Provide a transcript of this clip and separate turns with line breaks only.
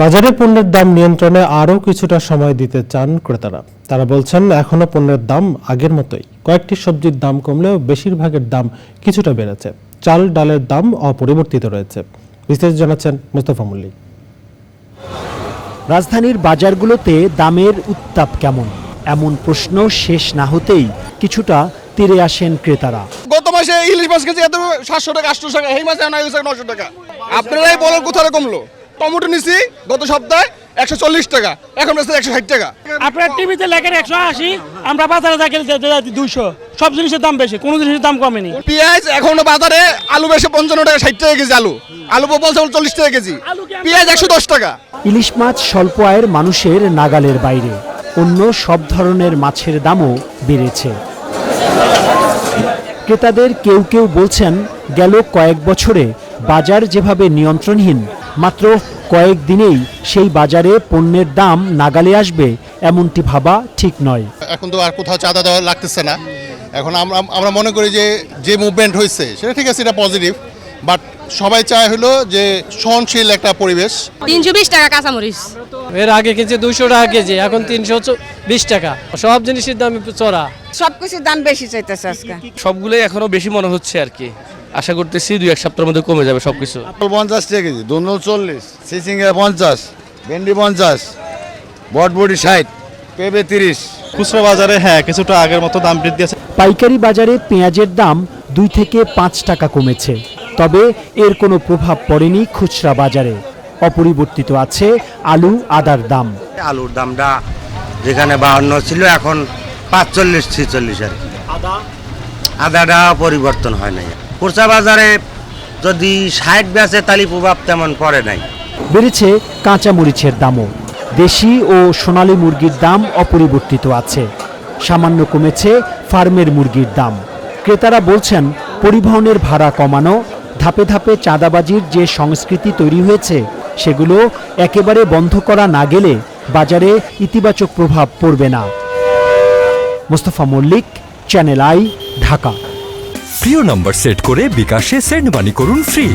বাজারে পণ্যের দাম নিয়ন্ত্রণে আরও কিছুটা সময় দিতে চান ক্রেতারা। তারা বলছেন এখনও পণ্যের দাম আগের মতোই। কয়েকটি সবজির দাম কমলেও বেশিরভাগের দাম কিছুটা বেড়েছে। চাল ডালের দাম অপরিবর্তিত রয়েছে। বিস্তারিত জানাচ্ছেন মুস্তফা মল্লিক।
রাজধানীর বাজারগুলোতে দামের উত্তাপ কেমন? এমন প্রশ্ন শেষ না হতেই কিছুটা তীরে আসেন ক্রেতারা।
গত মাসে ইলিশ মাছ কেজি এত সাতশো টাকা আটশো টাকা এই মাসে আনা হয়েছে নশো টাকা। আপনারাই বলেন কোথায় কমলো? টমেটো নিছি গত সপ্তাহে একশো চল্লিশ টাকা এখন বেশি একশো ষাট টাকা।
আপনার টিভিতে লেখেন একশো আশি আমরা বাজারে থাকি দুইশো। সব জিনিসের দাম বেশি কোনো জিনিসের দাম কমেনি।
পেঁয়াজ এখনও বাজারে আলু বেশি পঞ্চান্ন টাকা ষাট টাকা কেজি আলু। আলু বলছে চল্লিশ টাকা কেজি। পেঁয়াজ একশো দশ টাকা।
ইলিশ মাছ স্বল্প আয়ের মানুষের নাগালের বাইরে। অন্য সব ধরনের মাছের দামও বেড়েছে। ক্রেতাদের কেউ কেউ বলছেন গেল কয়েক বছরে বাজার যেভাবে নিয়ন্ত্রণহীন মাত্র কয়েক দিনেই সেই বাজারে পণ্যের দাম নাগালে আসবে এমনটি ভাবা ঠিক নয়।
এখন তো আর কোথাও চাঁদা দেওয়া লাগতেছে না। এখন আমরা আমরা মনে করি যে যে মুভমেন্ট হয়েছে সেটা ঠিক আছে এটা পজিটিভ বাট সবাই চায় হলো যে সহনশীল একটা পরিবেশ।
তিনশো বিশ টাকা কাঁচামরিচ।
এর আগে কিনছে দুইশো টাকা কেজি এখন তিনশো বিশ টাকা। সব জিনিসের দাম চড়া।
সব কিছুর দাম বেশি চাইতেছে আজকে।
সবগুলোই এখনও বেশি মনে হচ্ছে আর কি। আশা করতেছি দুই এক সপ্তাহের মধ্যে কমে যাবে সবকিছু।
পঞ্চাশ টাকা কেজি দুন্দল চল্লিশ সিসিঙ্গা পঞ্চাশ ভেন্ডি পঞ্চাশ বটবডি ষাট পেঁপে তিরিশ।
খুচরা বাজারে হ্যাঁ কিছুটা আগের মতো দাম বৃদ্ধি আছে।
পাইকারি বাজারে পেঁয়াজের দাম দুই থেকে পাঁচ টাকা কমেছে। তবে এর কোনো প্রভাব পড়েনি খুচরা বাজারে। অপরিবর্তিত আছে আলু আদার দাম।
আলুর দামটা যেখানে বাহান্ন ছিল এখন পাঁচচল্লিশ ছিচল্লিশ আর কি। আদাটা পরিবর্তন হয় নাই। খুচরা বাজারে যদি ষাট বেচে তাহলে প্রভাব তেমন পড়ে নাই।
বেড়েছে কাঁচা মরিচের দামও। দেশি ও সোনালী মুরগির দাম অপরিবর্তিত আছে। সামান্য কমেছে ফার্মের মুরগির দাম। ক্রেতারা বলছেন, পরিবহনের ভাড়া কমানো, ধাপে ধাপে চাঁদাবাজির যে সংস্কৃতি তৈরি হয়েছে, সেগুলো একেবারে বন্ধ করা না গেলে বাজারে ইতিবাচক প্রভাব পড়বে না। Mostafa Mallik channel I Dhaka.
প্রিয় নম্বর সেট করে বিকাশে সেন্ড মানি করুন ফ্রি